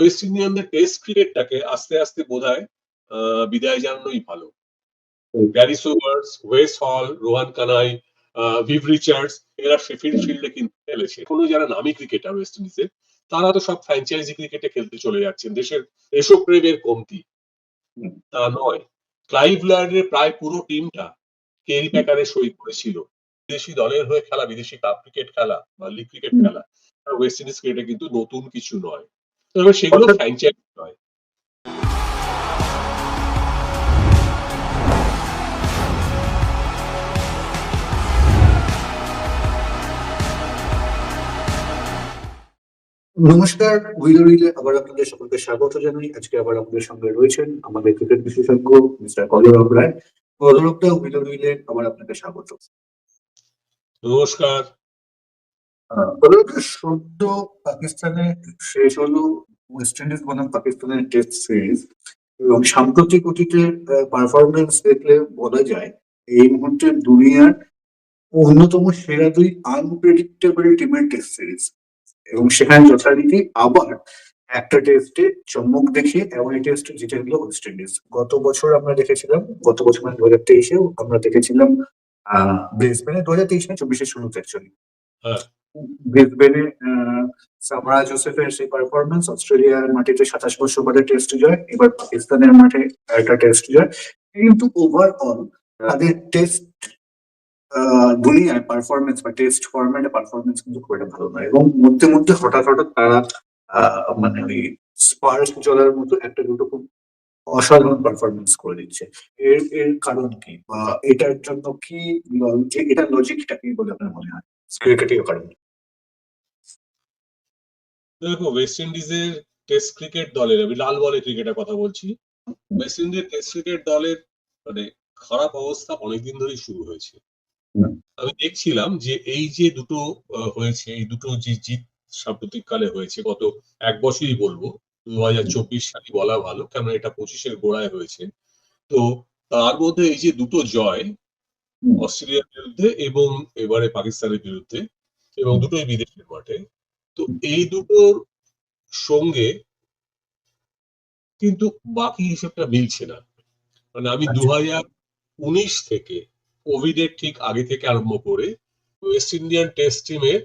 West ইন্ডিয়ানদের test ক্রিকেটটাকে আস্তে আস্তে বোধহয় আহ, বিদায় জানানোই ভালো। Garry Sobers Wes Hall Rohan Kanhai Viv Richards এরা শেফিল্ড ফিল্ডে কিন্তু খেলেছে। কোনো যারা নামী ক্রিকেটার ওয়েস্ট ইন্ডিজের তারা তো সব ফ্র্যাঞ্চাইজি ক্রিকেটে খেলতে চলে যাচ্ছেন। দেশের দেশপ্রেমের কমতি। তা নয়। ক্লাইভ লার্ডের প্রায় পুরো টিমটা কেরি প্যাকারে সই করেছিল বিদেশি দলের হয়ে খেলা বিদেশি কাপ ক্রিকেট খেলা বা লিগ ক্রিকেট খেলা। আর ওয়েস্ট ইন্ডিজ ক্রিকেটে কিন্তু নতুন কিছু নয়। তবে সেগুলো ফ্র্যাঞ্চাইজি নয়। নমস্কার উইলরিলে আবার আপনাদের সকলকে স্বাগত জানাই। আজকে আবার আমাদের সঙ্গে রয়েছেন আমাদের ক্রিকেট বিশেষজ্ঞ মিস্টার কলরব রায় কলরবটা উইলরিলে আবার আপনাকে স্বাগত। নমস্কার। সদ্য পাকিস্তানে শেষ হলো ওয়েস্ট ইন্ডিজ বনাম পাকিস্তানের টেস্ট সিরিজ এবং সাম্প্রতিক অতীতে পারফরমেন্স দেখলে বলা যায় এই মুহূর্তে দুনিয়ার অন্যতম সেরা দুই আনপ্রেডিক্টেবল টিমের টেস্ট সিরিজ এবং সেখানে যথারীতি আবার একটা টেস্টে চমক দেখিয়ে এমন টেস্ট জিতে নিল ওয়েস্ট ইন্ডিজ গত বছর আমরা দেখেছিলাম, গত বছর মানে দু হাজার তেইশেও আমরা দেখেছিলাম ব্রিসবেনে দু হাজার তেইশ না, চব্বিশের শুরুতে অ্যাকচুয়ালি। ব্রিসবেনে সামরা জোসেফের সেই পারফরমেন্স অস্ট্রেলিয়ার মাটিতে সাতাশ বছর বাদে টেস্ট জয়, এবার পাকিস্তানের মাঠে একটা টেস্ট জয়। কিন্তু ওভারঅল তাদের টেস্ট দুনিয়ায় পারফরমেন্স বা টেস্ট ফরম্যাটে পারফরমেন্স কিন্তু খুব একটা ভালো নয়। এবং মধ্যে মধ্যে হঠাৎ হঠাৎ তারা মানে ওই স্পার্ক জ্বলার মতো একটা দুটো খুব অসাধারণ পারফরমেন্স করে দিচ্ছে। এর এর কারণ কি? বা এটার জন্য কি এটার লজিকটা কি বলে আপনার মনে হয়? ক্রিকেটীয় কারণ দেখো ওয়েস্ট ইন্ডিজের টেস্ট ক্রিকেট দলের আমি লাল বলে ক্রিকেটের কথা বলছি। ওয়েস্ট ইন্ডিজের টেস্ট ক্রিকেট দলের মানে খারাপ অবস্থা অনেকদিন ধরেই শুরু হয়েছে। আমি দেখছিলাম যে এই যে দুটো হয়েছে এই দুটো যে জিত সাম্প্রতিককালে হয়েছে গত এক বছরই বলব দু হাজার চব্বিশ সালই বলা ভালো কেন এটা পঁচিশের গোড়ায় হয়েছে। তো তার মধ্যে এই যে দুটো জয় অস্ট্রেলিয়ার বিরুদ্ধে এবং এবারে পাকিস্তানের বিরুদ্ধে এবং দুটোই বিদেশের মাঠে তো এই দুটোর সঙ্গে কিন্তু বাকি হিসেবটা মিলছে না। মানে আমি আচ্ছা। দু উনিশ থেকে কোভিড এর ঠিক আগে থেকে আরম্ভ করে ওয়েস্ট ইন্ডিয়ান টেস্ট টিমের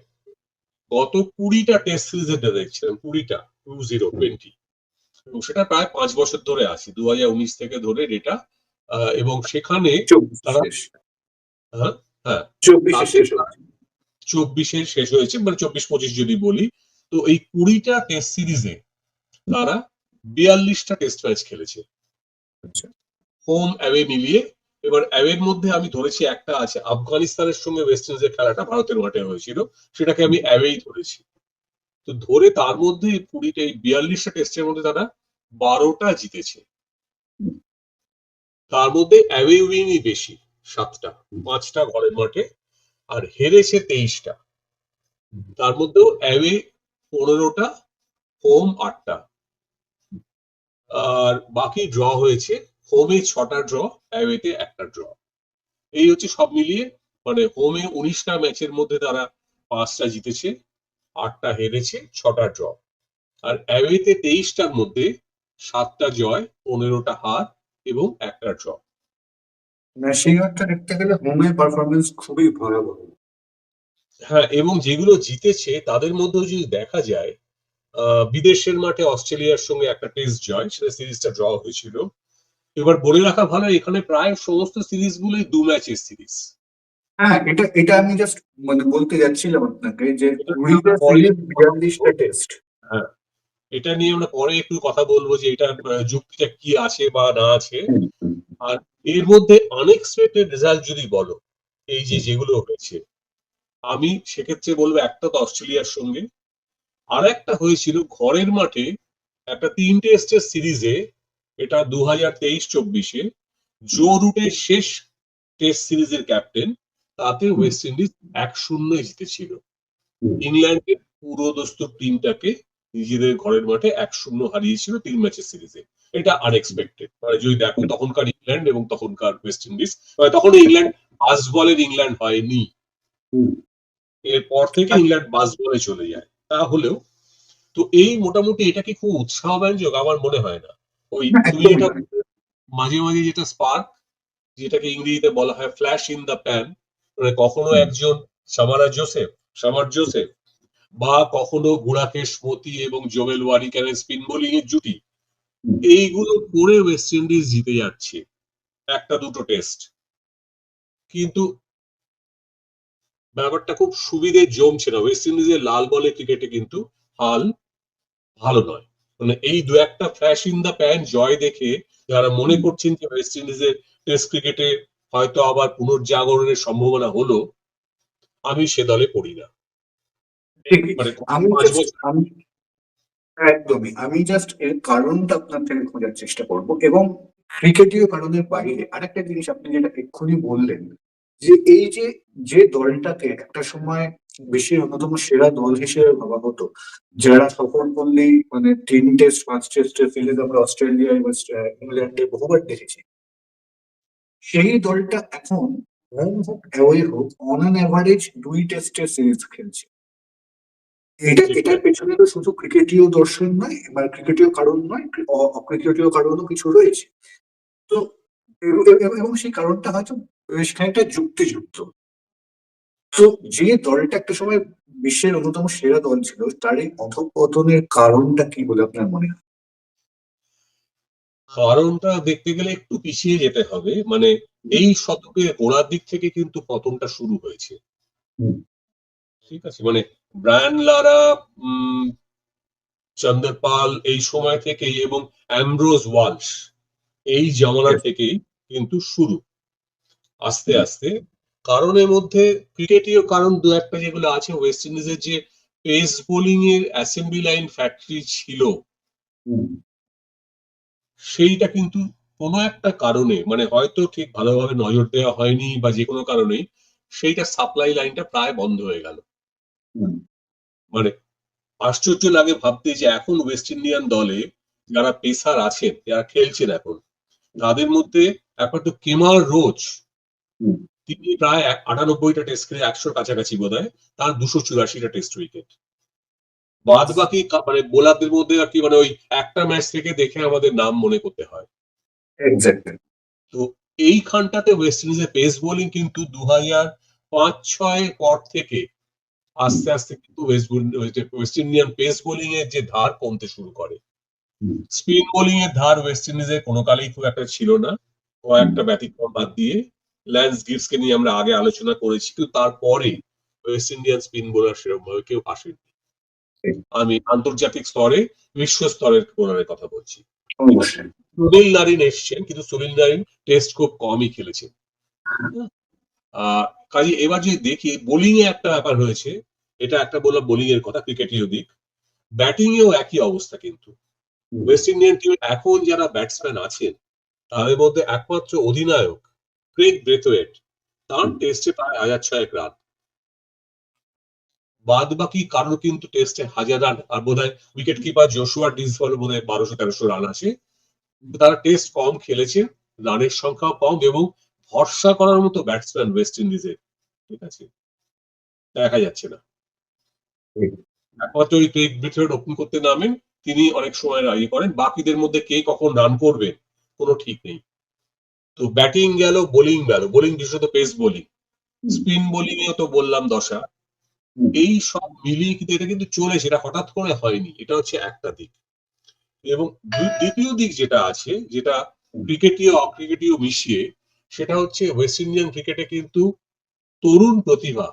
গত কুড়িটা টেস্ট সিরিজ এটা দেখছিলাম কুড়িটা টু জিরো টোয়েন্টি। এবং সেটা প্রায় পাঁচ বছর ধরে আছি দু হাজার উনিশ থেকে ধরে ডেটা এবং সেখানে তারা- হ্যাঁ হ্যাঁ। চব্বিশে তাদের- শেষ হয়েছে মানে চব্বিশ পঁচিশ যদি বলি তো এই কুড়িটা টেস্ট সিরিজে তারা বিয়াল্লিশটা টেস্ট ম্যাচ খেলেছে। আচ্ছা। হোম অ্যাওয়ে মিলিয়ে। এবার অ্যাওয়ের মধ্যে আমি ধরেছি একটা আছে আফগানিস্তানের সঙ্গে ওয়েস্ট ইন্ডিজের খেলাটা ভারতের মাঠে হয়েছিল সেটাকে আমি অ্যাওয়েই ধরেছি। তো ধরে তার মধ্যে এই কুড়িটা এই বিয়াল্লিশটা টেস্টের মধ্যে তারা বারোটা জিতেছে। তার মধ্যে অ্যাওয়ে উইনই বেশি সাতটা পাঁচটা ঘরের মাঠে। আর হেরেছে তেইশটা। তার মধ্যেও অ্যাওয়ে পনেরোটা হোম আটটা। আর বাকি ড্র হয়েছে হোমে ছটা ড্র অ্যাওয়েতে একটা ড্র এই হচ্ছে সব মিলিয়ে মানে হোমে উনিশটা ম্যাচের মধ্যে তারা পাঁচটা জিতেছে আটটা হেরেছে ছটা ড্র আর অ্যাওয়েতে তেইশটার মধ্যে সাতটা জয় পনেরোটা হার এবং একটা ড্র সেই অর্থে দেখতে গেলে হোমের পারফরমেন্স খুবই ভয়াবহ। হ্যাঁ এবং যেগুলো জিতেছে তাদের মধ্যেও যদি দেখা যায় বিদেশের মাঠে অস্ট্রেলিয়ার সঙ্গে একটা টেস্ট জয় সেটা সিরিজটা ড্র হয়েছিল। এবার বলে রাখা ভালো এখানে প্রায় সমস্ত সিরিজগুলোই দু ম্যাচের সিরিজ। হ্যাঁ এটা এটা আমি জাস্ট মানে বলতে যাচ্ছিলাম আপনাকে যে টেস্ট এটা নিয়ে আমরা পরে একটু কথা বলব যে এটা যুক্তিটা কি আছে বা না আছে। আর এর মধ্যে আনএক্সপেক্টেড রেজাল্ট যদি বলো এই যে যেগুলো হয়েছে আমি সেক্ষেত্রে বলব একটা তো অস্ট্রেলিয়ার সঙ্গে আর একটা হয়েছিল ঘরের মাঠে একটা তিন টেস্টের সিরিজে এটা দু হাজার তেইশ চব্বিশে জো রুটের শেষ টেস্ট সিরিজের ক্যাপ্টেন তাতে ওয়েস্ট ইন্ডিজ এক শূন্য জিতেছিল। ইংল্যান্ডের পুরো দস্তুর টিমটাকে নিজেদের ঘরের মাঠে এক শূন্য হারিয়েছিল তিন ম্যাচের সিরিজে এটা আনএক্সপেক্টেড মানে যদি দেখো তখনকার ইংল্যান্ড এবং তখনকার ওয়েস্ট ইন্ডিজ মানে তখন ইংল্যান্ড বাস বলের ইংল্যান্ড হয়নি। এরপর থেকে ইংল্যান্ড বাস বলে চলে যায়। তাহলেও তো এই মোটামুটি এটাকে খুব উৎসাহ ব্যঞ্জক আমার মনে হয় না। ওই না, তুমি নয়। মাঝে মাঝে যেটা স্পার্ক যেটাকে ইংরেজিতে বলা হয় ফ্ল্যাশ ইন দ্য প্যান মানে কখনো একজন সামারা জোসেফ সামার জোসেফ বা কখনো গুড়াকেশ মতি এবং জোবেল ওয়ারিকারের স্পিন বোলিং এর জুটি। এইগুলো করে ওয়েস্ট ইন্ডিজ জিতে যাচ্ছে। একটা দুটো টেস্ট কিন্তু ব্যাপারটা খুব সুবিধে জমছে না। ওয়েস্ট ইন্ডিজের লাল বলে ক্রিকেটে কিন্তু হাল ভালো নয়। মানে এই দু একটা ফ্ল্যাশ ইন দ্য প্যান জয় দেখে যারা মনে করছেন যে ওয়েস্ট ইন্ডিজের টেস্ট ক্রিকেটে হয়তো আবার পুনর্জাগরণের সম্ভাবনা হলো আমি সে দলে পড়ি না। মানে পাঁচ বছর আমি একদমই। আমি জাস্ট এর কারণটা আপনার থেকে খোঁজার চেষ্টা করব এবং ক্রিকেটীয় কারণের বাইরে আরেকটা জিনিস আপনি যেটা এক্ষুনি বললেন, যে এই যে যে দলটাকে একটা সময় বিশ্বের অন্যতম সেরা দল হিসেবে ভাবা হতো, যারা সফর করলেই মানে তিন টেস্ট পাঁচ টেস্টের সিরিজ আমরা অস্ট্রেলিয়া এবং ইংল্যান্ডে বহুবার দেখেছি। সেই দলটা এখন হোম হোক অ্যাওয়ে হোক অন অ্যান অ্যাভারেজ দুই টেস্টের সিরিজ খেলছে। এটা এটার পেছনে তো শুধু ক্রিকেটীয় দর্শন নয় বা ক্রিকেটীয় কারণ নয় অক্রিকেটীয় কারণও কিছু রয়েছে। তো এবং সেই কারণটা হয়তো বেশ খানিকটা যুক্তিযুক্ত। তো যে দলটা একটা সময় বিশ্বের অন্যতম সেরা দল ছিল তার এই অধঃপতনের কারণটা কি বলে আপনার মনে হয়? কারণটা দেখতে গেলে একটু পিছিয়ে যেতে হবে। মানে এই শতকের গোড়ার দিক থেকে কিন্তু পতনটা শুরু হয়েছে। ঠিক আছে? মানে ব্রায়ান লারা উম, চন্দরপাল এই সময় থেকেই এবং অ্যামব্রোজ ওয়ালস এই জামানা থেকেই কিন্তু শুরু আস্তে। আস্তে কারণের মধ্যে ক্রিকেটীয় কারণ দু একটা যেগুলো আছে ওয়েস্ট ইন্ডিজের যে পেস বোলিং এর অ্যাসেম্বলি লাইন ফ্যাক্টরি ছিল সেইটা কিন্তু কোনো একটা কারণে মানে হয়তো ঠিক ভালোভাবে নজর দেওয়া হয়নি বা যে কোনো কারণেই সেইটা সাপ্লাই লাইনটা প্রায় বন্ধ হয়ে গেল। মানে আশ্চর্য লাগে ভাবতে যে এখন ওয়েস্ট ইন্ডিয়ান দলে যারা পেসার আছেন যারা খেলছেন এখন তাদের মধ্যে একমাত্র কেমার রোজ তিনি প্রায় আটানব্বইটা টেস্ট খেলে একশোর কাছাকাছি বোধ হয় তার দুশো চুরাশিটা টেস্ট উইকেট বাদ বাকি মানে বোলারদের মধ্যে আর কি মানে ওই একটা ম্যাচ থেকে দেখে আমাদের নাম মনে করতে হয়। তো এইখানটাতে ওয়েস্ট ইন্ডিজের পেস বোলিং কিন্তু দু হাজার পাঁচ ছয় পর থেকে আস্তে আস্তে কিন্তু ওয়েস্ট ইন্ডিয়ান পেস বোলিং এর যে ধার কমতে শুরু করে। স্পিন বোলিং এর ধার ওয়েস্ট ইন্ডিজের কোনো কালেই খুব একটা ছিল না। কয়েকটা ব্যতিক্রম বাদ দিয়ে ল্যান্স গিভসকে নিয়ে আমরা আগে আলোচনা করেছি কিন্তু তারপরে ওয়েস্ট ইন্ডিয়ান স্পিন বোলার সেরকম ভাবে কেউ আসেনি। আমি আন্তর্জাতিক স্তরে বিশ্ব স্তরের বোলারের কথা বলছি। সুনীল নারিন এসছেন কিন্তু সুনীল নারিন টেস্ট খুব কমই খেলেছেন। কাজে এবার যদি দেখি বোলিং এ একটা ব্যাপার হয়েছে এটা একটা বললাম বোলিং এর কথা ক্রিকেটীয় দিক ব্যাটিং এও একই অবস্থা কিন্তু। ওয়েস্ট ইন্ডিয়ান টিমে এখন যারা ব্যাটসম্যান আছেন তাদের মধ্যে একমাত্র অধিনায়ক ক্রেগ ব্রেথওয়েট তার টেস্টে প্রায় হাজার ছয়েক রান। বাদ বাকি কারোর কিন্তু টেস্টে হাজার রান আর বোধ হয় উইকেট কিপার জোশুয়া ডিসবল বোধ হয় বারোশো তেরোশো রান আছে। তারা টেস্ট কম খেলেছে রানের সংখ্যাও কম এবং ভরসা করার মতো ব্যাটসম্যান ওয়েস্ট ইন্ডিজের ঠিক আছে? দেখা যাচ্ছে না। একমাত্র ওই ক্রেগ ব্রিথওয়েট ওপেন করতে নামেন তিনি অনেক সময় ইয়ে করেন বাকিদের মধ্যে কে কখন রান করবে কোনো ঠিক নেই। তো ব্যাটিং গেল বোলিং গেল বোলিং বিশেষত পেস বোলিং স্পিন বোলিং এও তো বললাম দশা। এই সব মিলিয়ে কিন্তু এটা কিন্তু চলে সেটা হঠাৎ করে হয়নি এটা হচ্ছে একটা দিক। এবং দ্বিতীয় দিক যেটা আছে যেটা ক্রিকেটীয় অক্রিকেটীয় মিশিয়ে সেটা হচ্ছে ওয়েস্ট ইন্ডিয়ান ক্রিকেটে কিন্তু তরুণ প্রতিভা।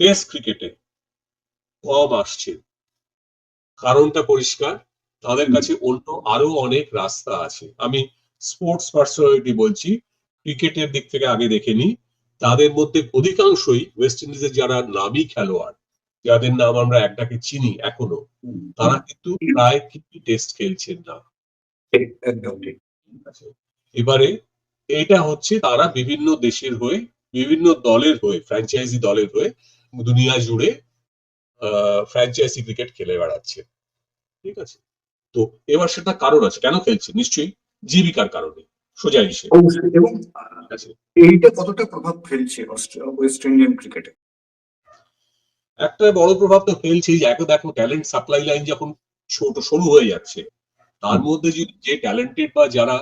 টেস্ট ক্রিকেটে কম আসছে। কারণটা পরিষ্কার তাদের কাছে অন্য আরও অনেক রাস্তা আছে। আমি স্পোর্টস পার্সোনালিটি বলছি ক্রিকেটের দিক থেকে আগে দেখে নিই তাদের মধ্যে অধিকাংশই ওয়েস্ট ইন্ডিজের যারা নামী খেলোয়াড় যাদের নাম আমরা একটাকে চিনি এখনও তারা কিন্তু প্রায় কিন্তু টেস্ট খেলছেন না। এবারে এটা হচ্ছে তারা বিভিন্ন দেশের হয়ে বিভিন্ন দলের হয়ে ফ্র্যাঞ্চাইজি দলের হয়ে দুনিয়া জুড়ে ফ্র্যাঞ্চাইজি ক্রিকেট খেলে বেড়াচ্ছে। ঠিক আছে? তো এবার সেটা কারণ আছে। কেন খেলছে? নিশ্চয়ই জীবিকার কারণে। সোজা হিসেবে। এবং এইটা কতটা প্রভাব ফেলছে ওয়েস্ট ইন্ডিয়ান ক্রিকেটে একটা বড় প্রভাব তো ফেলছেই যে এখন দেখো ট্যালেন্ট সাপ্লাই লাইন যখন ছোট সরু হয়ে যাচ্ছে তার মধ্যে যদি যে ট্যালেন্টেড বা যারা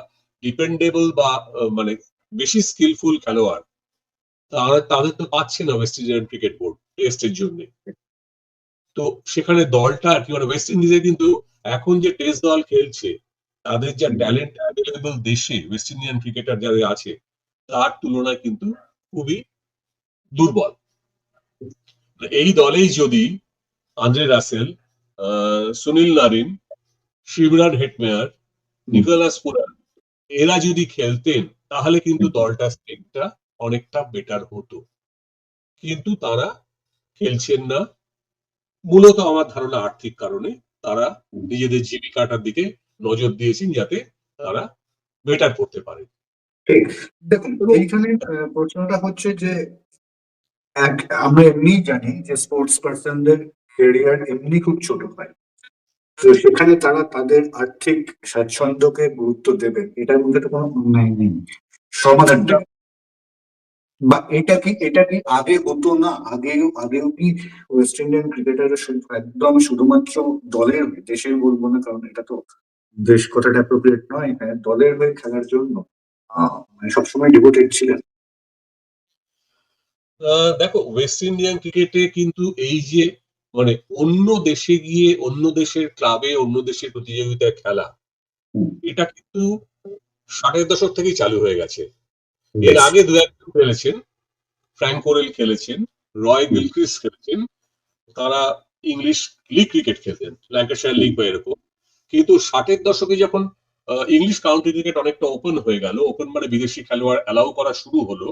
ডিপেন্ডেবল বা মানে বেশি স্কিলফুল খেলোয়াড়, তারা, তাদের তো পাচ্ছে না ওয়েস্ট ইন্ডিয়ান ক্রিকেট বোর্ড টেস্টের জন্য। তো সেখানে দলটা আর কি মানে ওয়েস্ট ইন্ডিজে কিন্তু এখন যে টেস্ট দল খেলছে, তাদের যা ট্যালেন্ট অ্যাভেলেবল দেশে ওয়েস্ট ইন্ডিয়ান ক্রিকেটার যাদের আছে, তার তুলনায় কিন্তু খুবই দুর্বল। এই দলেই যদি Andre Russell Sunil Narine Shimron Hetmyer Nicholas Pooran এরা যদি খেলতেন তাহলে কিন্তু দলটা স্টেকটা অনেকটা বেটার হতো। কিন্তু তারা খেলছেন না। মূলত আমার ধারণা আর্থিক কারণে তারা নিজেদের জীবিকাটার দিকে নজর দিয়েছেন যাতে তারা বেটার করতে পারে। ঠিক। দেখুন এইখানে প্রশ্নটা হচ্ছে যে এক আমরা এমনি জানি যে স্পোর্টস পার্সনদের কেরিয়ার এমনি খুব ছোট হয়। তো সেখানে তারা তাদের আর্থিক স্বাচ্ছন্দ্যকে গুরুত্ব দেবেন। এটার মধ্যে তো কোনো অন্যায় নেই। সমাধানটা বা এটা কি এটা কি আগে হতো না? আগেও আগেও কি ওয়েস্ট ইন্ডিয়ান ক্রিকেটাররা একদম শুধুমাত্র দলের হয়ে, দেশের বলব না, কারণ এটা তো দেশ কথাটা অ্যাপ্রোপ্রিয়েট নয় এখানে দলের হয়ে খেলার জন্য। মানে সবসময় ডিভোটেড ছিলেন। দেখো ওয়েস্ট ইন্ডিয়ান ক্রিকেটে কিন্তু এই যে মানে অন্য দেশে গিয়ে অন্য দেশের ক্লাবে অন্য দেশের প্রতিযোগিতায় খেলা এটা কিন্তু ষাটের দশক থেকেই চালু হয়ে গেছে। এর আগে দু একজন খেলেছেন ফ্র্যাঙ্ক কোরেল খেলেছেন রয় গিলক্রিস খেলেছেন তারা ইংলিশ লিগ ক্রিকেট খেলতেন ল্যাঙ্কাশায়ার লিগ বা এরকম। কিন্তু ষাটের দশকে যখন ইংলিশ কাউন্টি ক্রিকেট অনেকটা ওপেন হয়ে গেল ওপেন মানে বিদেশি খেলোয়াড় অ্যালাউ করা শুরু হলো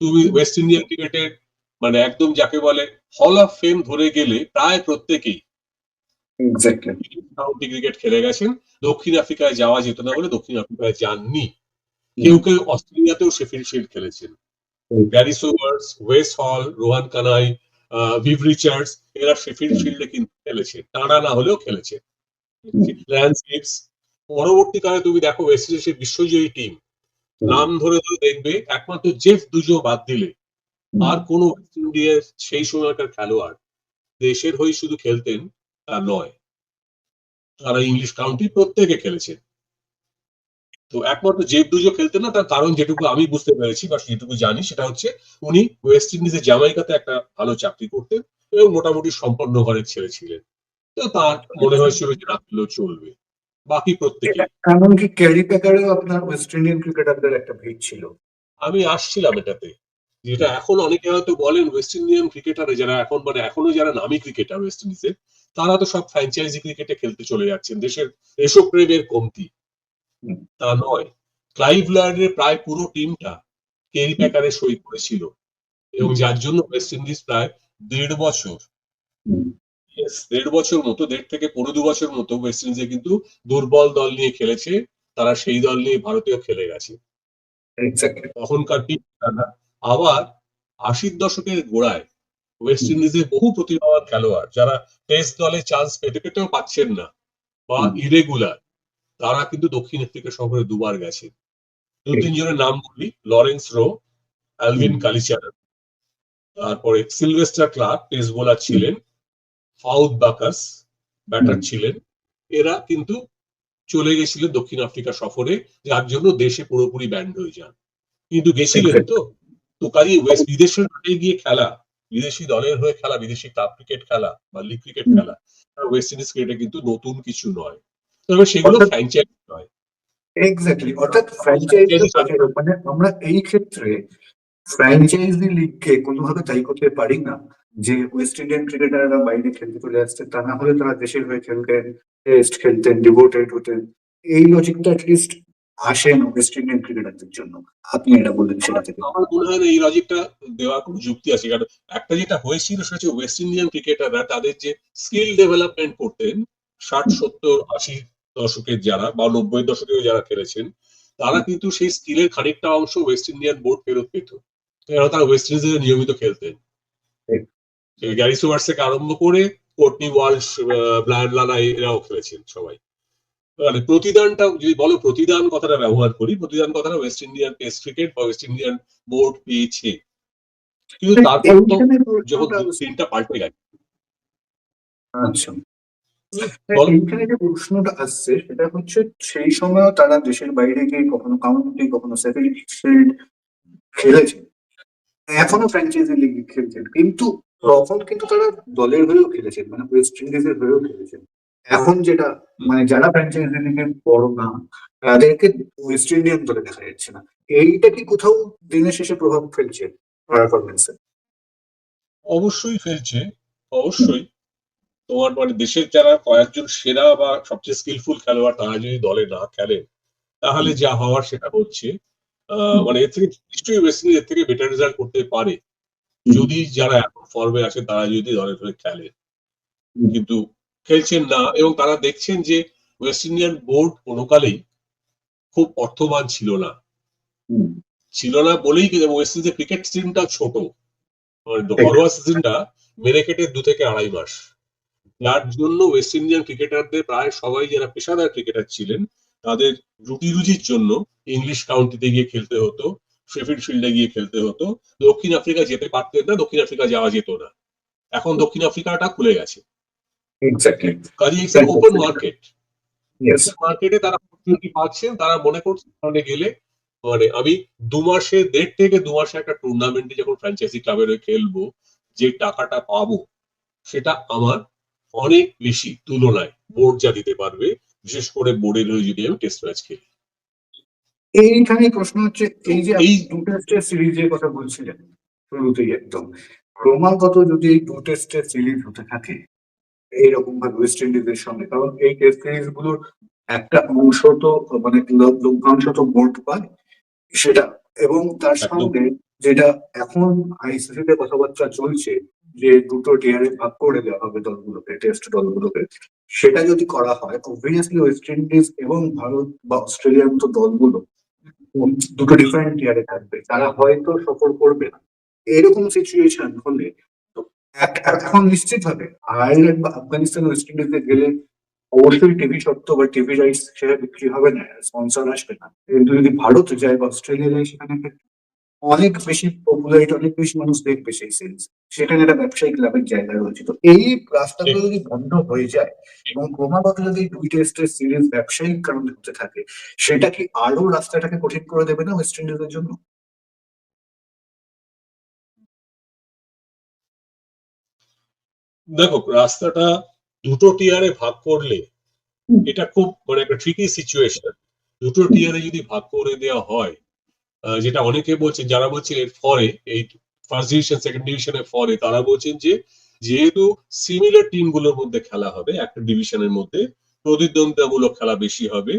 তুমি ওয়েস্ট ইন্ডিয়ান ক্রিকেটের মানে একদম যাকে বলে হল অফ ফেম ধরে গেলে প্রায় প্রত্যেকেই কাউন্টি ক্রিকেট খেলে গেছেন। দক্ষিণ আফ্রিকায় যাওয়া যেত না বলে দক্ষিণ আফ্রিকায় যাননি। কেউ কেউ অস্ট্রেলিয়াতেও শেফিল্ড শিল্ড খেলেছেন। Garry Sobers Wes Hall Rohan Kanhai Viv Richards এরা শেফিল্ড শিল্ডে কিন্তু খেলেছে টানা না হলেও খেলেছে পরবর্তীকালে তুমি দেখো ওয়েস্ট ইন্ডিজের বিশ্বজয়ী টিম নাম ধরে ধরে দেখবে একমাত্র জেফ দুজো বাদ দিলে আর কোন ওয়েস্ট ইন্ডিয়ার সেই সময়কার খেলোয়াড় দেশের হয়ে শুধু খেলতেন তা নয় তারা ইংলিশ কাউন্টি প্রত্যেকে খেলেছেন। তো একমাত্র জেব দুজো খেলতেন না তার কারণ যেটুকু আমি বুঝতে পেরেছি বা যেটুকু জানি সেটা হচ্ছে উনি ওয়েস্ট ইন্ডিজের জামাইকাতে একটা ভালো চাকরি করতেন এবং মোটামুটি সম্পন্ন ঘরের ছেলে ছিলেন। তো তার মনে হয়েছিল যে রাখলেও চলবে বাকি প্রত্যেকে এমনকি ক্যারি প্যাকারেও আপনার ওয়েস্ট ইন্ডিয়ান ক্রিকেটারদের একটা ভিড় ছিল। আমি আসছিলাম এটাতে। যেটা এখন অনেকে হয়তো বলেন ওয়েস্ট ইন্ডিয়ান ক্রিকেটারে যারা এখন মানে এখনও যারা নামি ক্রিকেটার ওয়েস্ট ইন্ডিজের তারা তো সব ফ্র্যাঞ্চাইজি ক্রিকেটে খেলতে চলে যাচ্ছেন। দেশের দেশপ্রেমের কমতি। তা নয়। ক্লাইভ লয়েডের প্রায় পুরো টিমটা কেরি প্যাকারে সই করেছিল এবং যার জন্য ওয়েস্ট ইন্ডিজ প্রায় দেড় বছর দেড় বছর মতো দেড় থেকে পনেরো দু বছর মতো ওয়েস্ট ইন্ডিজে কিন্তু দুর্বল দল নিয়ে খেলেছে। তারা সেই দল নিয়ে ভারতীয় খেলে গেছে। তখনকার টিম আবার আশির দশকের গোড়ায় ওয়েস্ট। ইন্ডিজে বহু প্রতিভাবান খেলোয়াড় যারা টেস্ট দলে চান্স পেতে পেতেও পাচ্ছেন না বা। ইরেগুলার তারা কিন্তু দক্ষিণ আফ্রিকা সফরে দুবার গেছে দু। তিনজনের নাম বলি লরেন্স রো অ্যালভিন। কালিচার তারপরে সিলভেস্টার ক্লার্ক টেস্ট বোলার ছিলেন ফাউদ বাকাস ব্যাটার ছিলেন এরা কিন্তু চলে গেছিলেন দক্ষিণ আফ্রিকা সফরে যার জন্য দেশে পুরোপুরি ব্যান্ড হয়ে যান কিন্তু গেছিলেন তো তো কাজে ওয়েস্ট বিদেশের মাঠে গিয়ে খেলা বিদেশি দলের হয়ে খেলা বিদেশি ক্লাব ক্রিকেট খেলা বা লিগ ক্রিকেট খেলা ওয়েস্ট ইন্ডিজ ক্রিকেটে কিন্তু নতুন কিছু নয়। তবে সেগুলো ফ্র্যাঞ্চাইজি নয়। এক্স্যাক্টলি অর্থাৎ ফ্র্যাঞ্চাইজি মানে আমরা এই ক্ষেত্রে ফ্র্যাঞ্চাইজি লিগকে কোনোভাবে দায়ী করতে পারি না যে ওয়েস্ট ইন্ডিয়ান ক্রিকেটাররা বাইরে খেলতে চলে আসছে তা না হলে তারা দেশের হয়ে খেলতেন টেস্ট খেলতেন ডিভোটেড হতেন। এই লজিকটা অ্যাটলিস্ট আসে না ওয়েস্ট ইন্ডিয়ান ক্রিকেটারদের জন্য। আপনি এটা বললেন সেটা থেকে। আমার মনে হয় না এই লজিকটা দেওয়ার কোনো যুক্তি আছে। কারণ একটা যেটা হয়েছিল সেটা হচ্ছে ওয়েস্ট ইন্ডিয়ান ক্রিকেটাররা তাদের যে স্কিল ডেভেলপমেন্ট করতেন ষাট সত্তর আশি দশকের যারা বা নব্বই দশকেও যারা খেলেছেন তারা কিন্তু সেই স্কিলের খানিকটা অংশ ওয়েস্ট ইন্ডিয়ান বোর্ড ফেরত পেত। কেন তারা ওয়েস্ট ইন্ডিজে নিয়মিত খেলতেন। গ্যারি সুভার্স থেকে আরম্ভ করে কোর্টনি ওয়ালস ব্লায়ান লানা এরাও খেলেছেন সবাই। মানে প্রতিদানটা যদি বলো প্রতিদান কথাটা ব্যবহার করি প্রতিদান কথাটা ওয়েস্ট ইন্ডিয়ান টেস্ট ক্রিকেট বা ওয়েস্ট ইন্ডিয়ান বোর্ড পেয়েছে। কিন্তু তারপর তো যখন দিনটা পাল্টে গেছে আচ্ছা। এইখানে যে প্রশ্নটা আসছে সেটা হচ্ছে সেই সময় তারা দেশের বাইরে গিয়ে কখনো কাউন্টি কখনো সেকেন্ড খেলেছে। এখনও ফ্র্যাঞ্চাইজি লিগে খেলছেন কিন্তু তখন কিন্তু তারা দলের হয়েও খেলেছেন মানে ওয়েস্ট ইন্ডিজের হয়েও খেলেছেন এখন যেটা মানে যারা ফ্র্যাঞ্চাইজি লিগে বড় না তাদেরকে ওয়েস্ট ইন্ডিয়ান দলে দেখা যাচ্ছে না। এইটা কি কোথাও দিনের শেষে প্রভাব ফেলছে পারফরমেন্সে অবশ্যই ফেলছে অবশ্যই। তোমার মানে দেশের যারা কয়েকজন সেরা বা সবচেয়ে স্কিলফুল খেলোয়াড় তারা যদি দলে না খেলে তাহলে যা হওয়ার সেটা হচ্ছে আহ, মানে এর থেকে নিশ্চয়ই ওয়েস্ট ইন্ডিজ এর থেকে বেটার রেজাল্ট করতে পারে। যদি যারা এখন ফর্মে আছে তারা যদি দলের হয়ে খেলেন হুম। কিন্তু খেলছেন না এবং তারা দেখছেন যে ওয়েস্ট ইন্ডিয়ান বোর্ড কোনোকালেই খুব অর্থবান ছিল না। ছিল না বলেই ওয়েস্ট ইন্ডিজের ক্রিকেট সিজনটা ছোট। মানে ঘরোয়া সিজনটা মেরে কেটে দু থেকে আড়াই মাস। যার জন্য ওয়েস্ট ইন্ডিয়ান ক্রিকেটারদের প্রায় সবাই যারা পেশাদার ক্রিকেটার ছিলেন তাদের রুটি রুজির জন্য ইংলিশ কাউন্টিতে গিয়ে খেলতে হতো শেফিল্ড ফিল্ডে গিয়ে খেলতে হতো। দক্ষিণ আফ্রিকা যেতে পারতেন না দক্ষিণ আফ্রিকা যাওয়া যেত না। এখন দক্ষিণ আফ্রিকাটা খুলে গেছে। এক্স্যাক্টলি কাজে ইটস ওপেন মার্কেট ইয়েস মার্কেটে তারা অপরচুনিটি পাচ্ছেন তারা মনে করছেন ওখানে গেলে মানে আমি দু মাসে দেড় থেকে দু মাসে একটা টুর্নামেন্টে যখন ফ্র্যাঞ্চাইজি ক্লাবের হয়ে খেলব যে টাকাটা পাবো সেটা আমার অনেক বেশি তুলনায় বোর্ড যা দিতে পারবে বিশেষ করে বোর্ডের হয়ে যদি আমি টেস্ট ম্যাচ খেলি। এইখানে প্রশ্ন হচ্ছে এই যে এই- দু টেস্টের সিরিজের কথা বলছিলেন শুরুতেই একদম ক্রমাগত যদি এই দু টেস্টের সিরিজ হতে থাকে এইরকম ভাবে ওয়েস্ট ইন্ডিজের সঙ্গে কারণ এই টেস্ট সিরিজগুলোর একটা অংশ তো মানে লভ্যাংশ তো বোর্ড পায় সেটা। এবং তার। সঙ্গে যেটা এখন আইসিসি তে কথাবার্তা চলছে যে দুটো টিয়ারে ভাগ করে দেওয়া হবে দলগুলোকে টেস্ট দলগুলোকে সেটা যদি করা হয় অবভিয়াসলি ওয়েস্ট ইন্ডিজ এবং ভারত বা অস্ট্রেলিয়ার মতো দলগুলো দুটো ডিফারেন্ট টিয়ারে থাকবে। তারা হয়তো সফর করবে না। এরকম সিচুয়েশন হলে এখন নিশ্চিত হবে। আয়ারল্যান্ড বা আফগানিস্তান ওয়েস্ট ইন্ডিজে গেলে অবশ্যই টিভি সত্ত্ব বা টিভি রাইটস সেটা বিক্রি হবে না স্পন্সর আসবে না। কিন্তু যদি ভারত যায় বা অস্ট্রেলিয়া যায় সেখানে অনেক বেশি পপুলারিটি অনেক বেশি মানুষ দেখবে সেই সিরিজ সেখানে একটা ব্যবসায়িক লাভের জায়গা রয়েছে। তো এই রাস্তাগুলো যদি বন্ধ হয়ে যায় এবং ক্রমাগত যদি দুই টেস্টের সিরিজ ব্যবসায়িক কারণে হতে থাকে সেটা কি আরও রাস্তাটাকে কঠিন করে দেবে না ওয়েস্ট ইন্ডিজের জন্য? দেখো রাস্তাটা দুটো টিয়ারে ভাগ করলে এটা খুব মানে একটা ট্রিকি সিচুয়েশন দুটো টিয়ারে যদি ভাগ করে দেওয়া হয় যেটা অনেকে বলছেন যারা বলছেন এর পরে এই ফার্স্ট ডিভিশন সেকেন্ড ডিভিশনের ফরে তারা বলছেন যে যেহেতু সিমিলার টিমগুলোর মধ্যে খেলা হবে একটা ডিভিশনের মধ্যে প্রতিদ্বন্দ্বিতামূলক খেলা বেশি হবে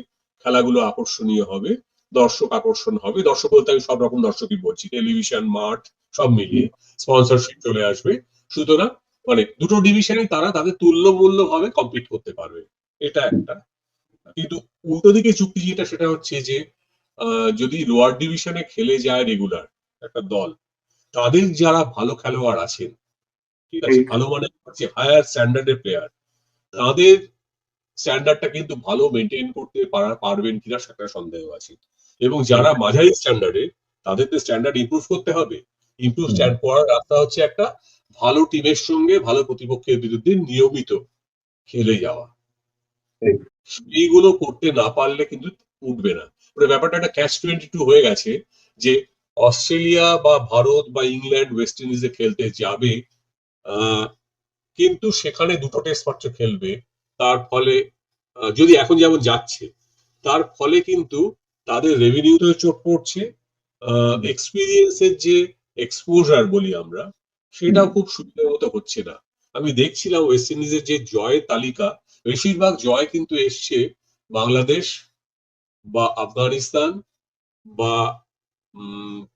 খেলাগুলো আকর্ষণীয় হবে দর্শক আকর্ষণ হবে। দর্শক বলতে আমি সব রকম দর্শকই বলছি টেলিভিশন মাঠ সব মিলিয়ে। স্পন্সরশিপ চলে আসবে। সুতরাং মানে দুটো ডিভিশনে তারা তাদের তুল্যমূল্য ভাবে কম্পিট করতে পারবে। এটা একটা। কিন্তু উল্টো দিকে চুক্তি যেটা সেটা হচ্ছে যে যদি লোয়ার ডিভিশনে খেলে যায় রেগুলার একটা দল তাদের যারা ভালো খেলোয়াড় আছেন ঠিক আছে ভালো মানে হচ্ছে হায়ার স্ট্যান্ডার্ডের প্লেয়ার তাদের স্ট্যান্ডার্ডটা কিন্তু ভালো মেনটেন করতে পারা পারবেন কিনা সেটা সন্দেহ আছে। এবং যারা মাঝারি স্ট্যান্ডার্ডে তাদের তো স্ট্যান্ডার্ড ইমপ্রুভ করতে হবে। ইমপ্রুভ স্ট্যান্ড করার রাস্তা হচ্ছে একটা ভালো টিমের সঙ্গে ভালো প্রতিপক্ষের বিরুদ্ধে নিয়মিত খেলে যাওয়া। এইগুলো করতে না পারলে কিন্তু উঠবে না। মানে ব্যাপারটা একটা ক্যাচ টোয়েন্টি টু হয়ে গেছে যে অস্ট্রেলিয়া বা ভারত বা ইংল্যান্ড ওয়েস্ট ইন্ডিজে খেলতে যাবে আহ, কিন্তু সেখানে দুটো টেস্ট মাত্র খেলবে। তার ফলে যদি এখন যেমন যাচ্ছে তার ফলে কিন্তু তাদের রেভিনিউতেও চোট পড়ছে। এক্সপিরিয়েন্সের যে এক্সপোজার বলি আমরা সেটাও খুব সুবিধা মতো হচ্ছে না। আমি দেখছিলাম ওয়েস্ট ইন্ডিজের যে জয়ের তালিকা, বেশিরভাগ জয় কিন্তু এসছে বাংলাদেশ বা আফগানিস্তান বা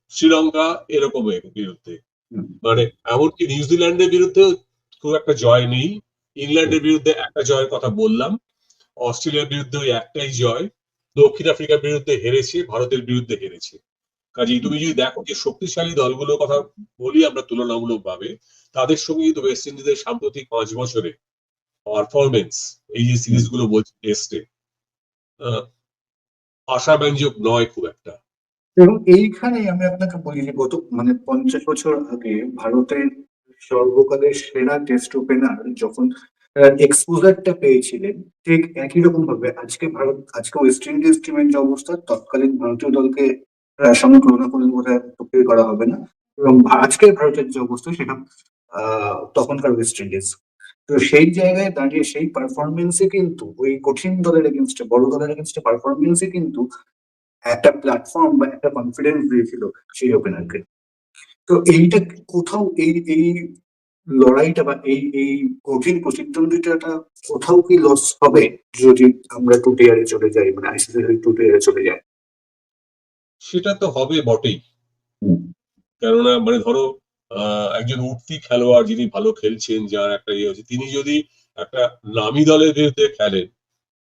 শ্রীলঙ্কা এরকমের বিরুদ্ধে। মানে এমনকি নিউজিল্যান্ডের বিরুদ্ধেও খুব একটা জয় নেই। ইংল্যান্ডের বিরুদ্ধে একটা জয়ের কথা বললাম। অস্ট্রেলিয়ার বিরুদ্ধে ওই একটাই জয়। দক্ষিণ আফ্রিকার বিরুদ্ধে হেরেছে, ভারতের বিরুদ্ধে হেরেছে। কাজেই তুমি যদি দেখো যে শক্তিশালী দলগুলোর কথা বলি আমরা তুলনামূলক ভাবে তাদের সঙ্গে কিন্তু ওয়েস্ট ইন্ডিজের সাম্প্রতিক পাঁচ বছরে পারফরমেন্স এই যে সিরিজগুলো বলছি টেস্টে আশাব্যঞ্জক নয় খুব একটা। এবং এইখানে আমি আপনাকে বলি যে গত মানে পঞ্চাশ বছর আগে ভারতের সর্বকালের সেরা টেস্ট ওপেনার যখন এক্সপোজারটা পেয়েছিলেন ঠিক একই রকম ভাবে আজকে ভারত আজকে ওয়েস্ট ইন্ডিজ টিমের যে অবস্থা তৎকালীন ভারতীয় দলকে সঙ্গে তুলনা করলে বোধ হয় করা হবে না। এবং আজকের ভারতের যে অবস্থা, সেটা তখনকার ওয়েস্ট ইন্ডিজ তো সেই জায়গায় দাঁড়িয়ে সেই পারফরমেন্সে কিন্তু, ওই কঠিন দলের এগেনস্টে বড় দলের এগেনস্টে পারফরমেন্সে কিন্তু একটা প্ল্যাটফর্ম বা একটা কনফিডেন্স দিয়েছিল সেই ওপেনারকে তো এইটা কোথাও, এই এই লড়াইটা বা এই এই কঠিন প্রতিদ্বন্দ্বিতাটা কোথাও কি লস হবে যদি আমরা টু টিয়ারে চলে যাই মানে আইসিসি টু টিয়ারে চলে যাই? সেটা তো হবে বটেই। কেননা মানে ধরো একজন উঠতি খেলোয়াড় যিনি ভালো খেলছেন যার একটা ইয়ে হচ্ছে তিনি যদি একটা নামি দলের বিরুদ্ধে খেলেন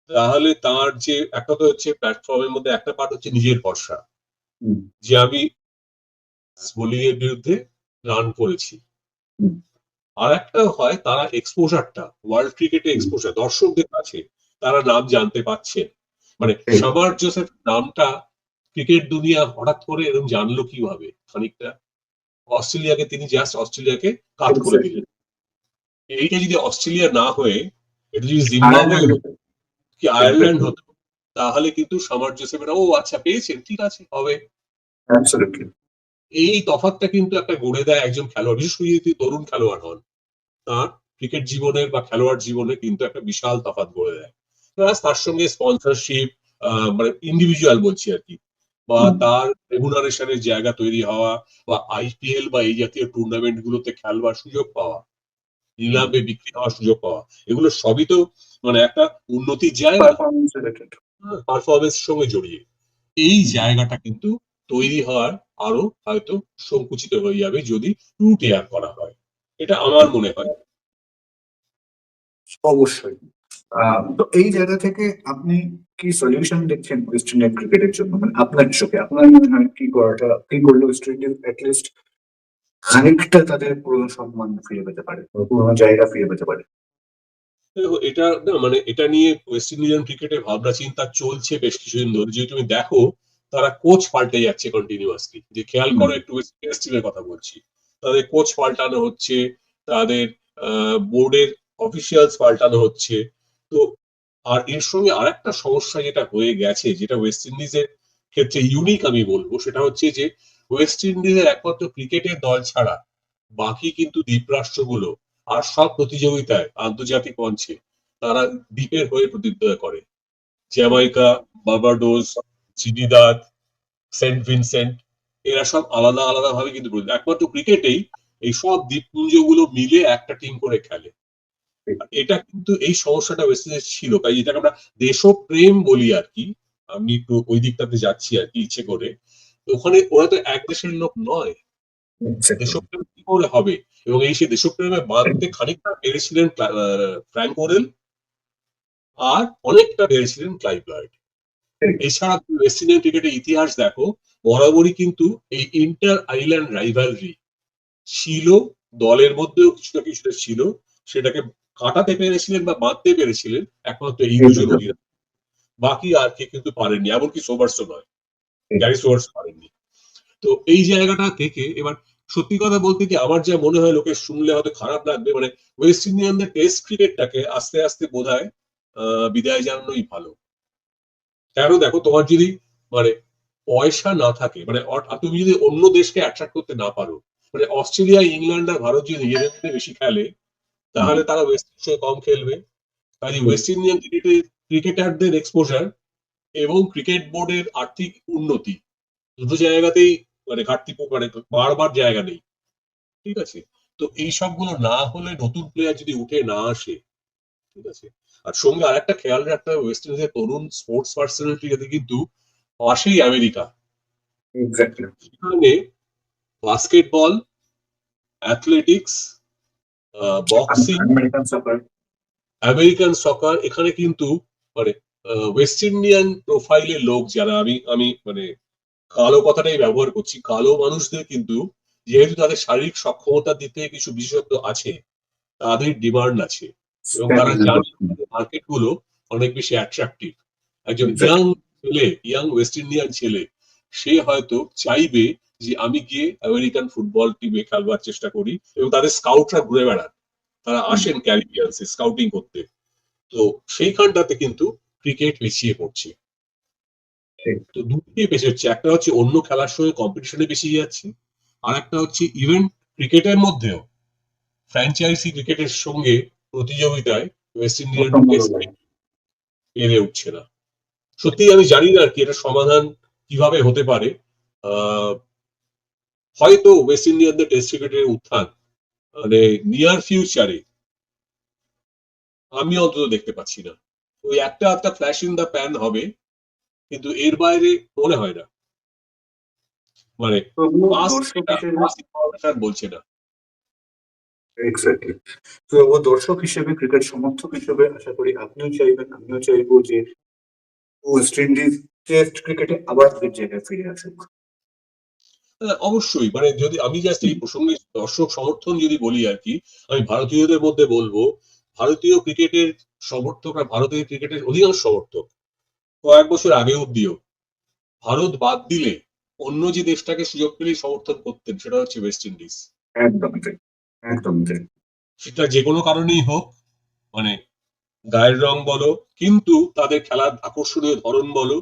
তাহলে তার যে একটা তো হচ্ছে প্ল্যাটফর্মের মধ্যে একটা পার্ট হচ্ছে নিজের ভরসা। যে আমি বোলিং এর বিরুদ্ধে রান করেছি। আর একটা হয় তারা এক্সপোজারটা ওয়ার্ল্ড ক্রিকেটে এক্সপোজার দর্শকদের কাছে তারা নাম জানতে পাচ্ছেন মানে। সামার জোসেফ নামটা ক্রিকেট দুনিয়া হঠাৎ করে এরকম জানলো কীভাবে? খানিকটা অস্ট্রেলিয়াকে তিনি জাস্ট অস্ট্রেলিয়াকে কাট করে দিলেন। এইটা যদি অস্ট্রেলিয়া না হয়ে এটা যদি জিম্বাবুয়ে হতো। কি আয়ারল্যান্ড হতো তাহলে কিন্তু সামার জোসেফেরা ও আচ্ছা পেয়েছেন ঠিক আছে হবে। এই তফাতটা কিন্তু একটা গড়ে দেয় একজন খেলোয়াড় বিশেষ করে যদি তরুণ খেলোয়াড় হন তার ক্রিকেট জীবনে বা খেলোয়াড় জীবনে কিন্তু একটা বিশাল তফাৎ গড়ে দেয়। তার সঙ্গে স্পন্সরশিপ মানে ইন্ডিভিজুয়াল বলছি আর কি। বা তার রেমুনারেশনের জায়গা তৈরি হওয়া বা আইপিএল বা এই জাতীয় টুর্নামেন্ট গুলোতে খেলবার সুযোগ পাওয়া নিলামে বিক্রি হওয়ার সুযোগ পাওয়া এগুলো সবই তো মানে একটা উন্নতির জায়গা। পারফরমেন্স সঙ্গে জড়িয়ে। এই জায়গাটা কিন্তু তৈরি হওয়ার আরও হয়তো সংকুচিত হয়ে যাবে যদি টু টেয়ার করা হয়। এটা আমার মনে হয়। অবশ্যই। তো এই জায়গা থেকে আপনি কি সলিউশন দেখছেন ওয়েস্ট ইন্ডিয়ান ক্রিকেটের জন্য? মানে আপনার চোখে আপনার মনে হয় কি করাটা কি করলে ওয়েস্ট ইন্ডিয়ান অ্যাটলিস্ট খানিকটা তাদের পুরনো সম্মান ফিরে পেতে পারে পুরনো জায়গা ফিরে পেতে পারে। দেখো, এটা না মানে এটা নিয়ে ওয়েস্ট ইন্ডিয়ান ক্রিকেটে ভাবনা চিন্তা চলছে বেশ কিছুদিন ধরে। যদি তুমি দেখো তারা কোচ পাল্টে যাচ্ছে কন্টিনিউয়াসলি যে খেয়াল করো একটু ওয়েস্ট টিমের কথা বলছি। তাদের কোচ পাল্টানো হচ্ছে তাদের বোর্ডের অফিসিয়ালস পাল্টানো হচ্ছে। আর এর সঙ্গে আরেকটা সমস্যা যেটা হয়ে গেছে, যেটা ওয়েস্ট ইন্ডিজের ক্ষেত্রে ইউনিক আমি বলব, সেটা হচ্ছে যে ওয়েস্ট ইন্ডিজের একমাত্র ক্রিকেটের দল ছাড়া বাকি কিন্তু দ্বীপরাষ্ট্রগুলো আর সব প্রতিযোগিতায় আন্তর্জাতিক মঞ্চে তারা দ্বীপের হয়ে প্রতিদ্বন্দ্বিতা করে। Jamaica Barbados Trinidad Saint Vincent এরা সব আলাদা আলাদা ভাবে কিন্তু একমাত্র ক্রিকেটেই এই সব দ্বীপপুঞ্জগুলো মিলে একটা টিম করে খেলে। আর এটা কিন্তু এই সমস্যাটা ওয়েস্ট ইন্ডিজ ছিল। তাই এটাকে আমরা দেশপ্রেম বলি আর কি। আমি একটু ওই দিকটাতে যাচ্ছি আর কি ইচ্ছে করে। ওখানে ওরা তো এক দেশের লোক নয়। দেশপ্রেম কি করে হবে? এবং এই সেই দেশপ্রেমে বাঁধতে খানিকটা পেরেছিলেন ফ্র্যাঙ্ক ওরেল আর অনেকটা পেরেছিলেন ক্লাইভ লয়েড এছাড়া ওয়েস্ট ইন্ডিয়ান ক্রিকেটের ইতিহাস দেখো বরাবরই কিন্তু এই ইন্টার আইল্যান্ড রাইভালরি ছিল দলের মধ্যেও কিছুটা কিছুটা ছিল সেটাকে কাটাতে পেরেছিলেন বা বাঁধতে পেরেছিলেন একমাত্র এই দুজন বাকি আর কে কিন্তু পারেননি এমনকি সোবার্সও নয়। গ্যারি সোবার্স পারেননি। তো এই জায়গাটা থেকে এবার সত্যি কথা বলতে কি আমার যা মনে হয় লোকে শুনলে হয়তো খারাপ লাগবে মানে ওয়েস্ট ইন্ডিয়ানদের টেস্ট ক্রিকেটটাকে আস্তে আস্তে বোধ হয় বিদায় জানানোই ভালো। কেন দেখো তোমার যদি মানে পয়সা না থাকে মানে তুমি যদি অন্য দেশকে অ্যাট্রাক্ট করতে না পারো মানে অস্ট্রেলিয়া ইংল্যান্ড আর ভারত যদি নিজেদের বেশি খেলে তাহলে তারা ওয়েস্ট ইন্ডিজের কম খেলবে। কাজে ওয়েস্ট ইন্ডিয়ান ক্রিকেটে ক্রিকেটারদের এক্সপোজার এবং ক্রিকেট বোর্ডের আর্থিক উন্নতি দুটো জায়গাতেই মানে ঘাটতি মানে বারবার জায়গা নেই। ঠিক আছে? তো এই সবগুলো না হলে নতুন প্লেয়ার যদি উঠে না আসে ঠিক আছে? আর সঙ্গে আরেকটা খেয়াল রাখতে হবে ওয়েস্ট ইন্ডিজের তরুণ স্পোর্টস পার্সোনালিটি কিন্তু পাশেই আমেরিকা সেখানে basketball athletics boxing American soccer এখানে কিন্তু মানে ওয়েস্ট ইন্ডিয়ান প্রোফাইলের লোক যারা আমি আমি মানে কালো কথাটাই ব্যবহার করছি কালো মানুষদের কিন্তু যেহেতু তাদের শারীরিক সক্ষমতার দিক থেকে কিছু বিশেষত্ব আছে তাদের ডিমান্ড আছে। এবং তারা জানে মার্কেটগুলো অনেক বেশি অ্যাট্রাকটিভ একজন. ইয়াং ছেলে ইয়াং ওয়েস্ট ইন্ডিয়ান ছেলে সে হয়তো চাইবে যে আমি গিয়ে আমেরিকান ফুটবল টিমে খেলবার চেষ্টা করি এবং তাদের স্কাউটরা ঘুরে বেড়ান। তারা আসেন ক্যারিবিয়ান্সে স্কাউটিং করতে। তো সেইখানটাতে কিন্তু ক্রিকেট পিছিয়ে পড়ছে। তো দুটি বেশি হচ্ছে। একটা হচ্ছে অন্য খেলার সঙ্গে কম্পিটিশনে বেশি যাচ্ছে। আর একটা হচ্ছে ইভেন ক্রিকেটের মধ্যেও ফ্র্যাঞ্চাইজি ক্রিকেটের সঙ্গে প্রতিযোগিতায় ওয়েস্ট ইন্ডিয়ান এড়ে উঠছে না। সত্যি আমি জানি না আর কি এটা সমাধান কীভাবে হতে পারে। আহ, হয়তো ওয়েস্ট ইন্ডিয়ানদের টেস্ট ক্রিকেটের উত্থান মানে নিয়ার ফিউচারে আমি অন্তত দেখতে পাচ্ছি না। ওই একটা একটা ফ্ল্যাশ ইন দ্য প্যান হবে কিন্তু এর বাইরে মনে হয় না। মানে বলছে না। এক্স্যাক্টলি তো ও দর্শক হিসেবে ক্রিকেট সমর্থক হিসেবে আশা করি আপনিও চাইবেন আমিও চাইব যে ওয়েস্ট ইন্ডিজ টেস্ট ক্রিকেটে আবার ফিরে আসুক। অবশ্যই। মানে যদি আমি জাস্ট এই প্রসঙ্গে দর্শক সমর্থন যদি বলি আর কি আমি ভারতীয়দের মধ্যে বলব ভারতীয় ক্রিকেটের সমর্থকরা ভারতীয় ক্রিকেটের অধিকাংশ সমর্থক কয়েক বছর আগে অব্দিও ভারত বাদ দিলে অন্য যে দেশটাকে সুযোগ পেলেই সমর্থন করতেন সেটা হচ্ছে ওয়েস্ট ইন্ডিজ একদম একদম সেটা যে কোনো কারণেই হোক মানে গায়ের রং বলো কিন্তু তাদের খেলার আকর্ষণীয় ধরন বলো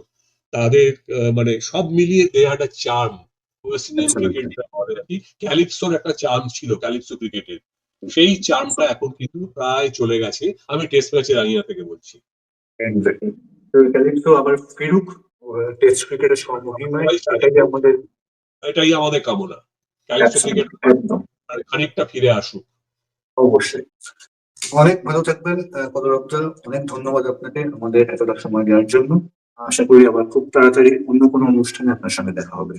তাদের মানে সব মিলিয়ে একটা charm West Indian Absolutely. Cricket বলে আর কি ক্যালিপসোর একটা চার্ম ছিল ক্যালিপসো ক্রিকেটের সেই চার্মটা এখন কিন্তু প্রায় চলে গেছে। আমি টেস্ট ম্যাচের আঙিনা থেকে বলছি। ক্যালিপসো আবার ফিরুক টেস্ট ক্রিকেটের স্বমহিমায় এটাই আমাদের এটাই আমাদের কামনা। ক্যালিপসো ক্রিকেট খানিকটা ফিরে আসুক। অবশ্যই। অনেক ভালো থাকবেন কদর আফজাল অনেক ধন্যবাদ আপনাকে আমাদের এতটা সময় দেওয়ার জন্য। আশা করি আবার খুব তাড়াতাড়ি অন্য কোনো অনুষ্ঠানে আপনার সঙ্গে দেখা হবে।